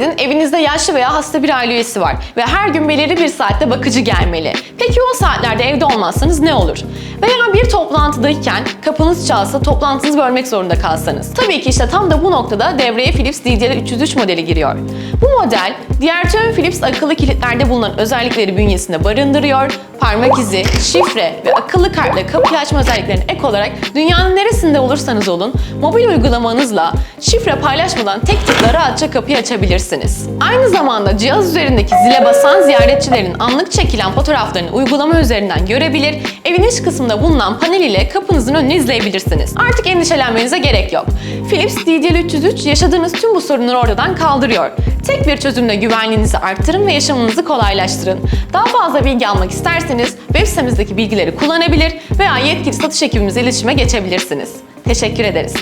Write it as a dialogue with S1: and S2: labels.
S1: edin evinizde yaşlı veya hasta bir aile üyesi var ve her gün belirli bir saatte bakıcı gelmeli. Peki o saatlerde evde olmazsanız ne olur? Veya bir toplantıdayken kapınız çalsa toplantınızı bölmek zorunda kalsanız. Tabii ki işte tam da bu noktada devreye Philips DDL303 modeli giriyor. Bu model diğer tüm Philips akıllı kilitlerde bulunan özellikleri bünyesinde barındırıyor, parmak izi, şifre ve akıllı kartla kapıyı açma özelliklerine ek olarak dünyanın neresinde olursanız olun mobil uygulamanızla şifre paylaşmadan tek tıkla rahatça kapıyı açabilirsiniz. Aynı zamanda cihaz üzerindeki zile basan ziyaretçilerin anlık çekilen fotoğraflarını uygulama üzerinden görebilir, evin iç kısmında bulunan panel ile kapınızın önünü izleyebilirsiniz. Artık endişelenmenize gerek yok. Philips DDL303 yaşadığınız tüm bu sorunları ortadan kaldırıyor. Tek bir çözümle güvenliğinizi arttırın ve yaşamınızı kolaylaştırın. Daha fazla bilgi almak isterseniz web sitemizdeki bilgileri kullanabilir veya yetkili satış ekibimize iletişime geçebilirsiniz. Teşekkür ederiz.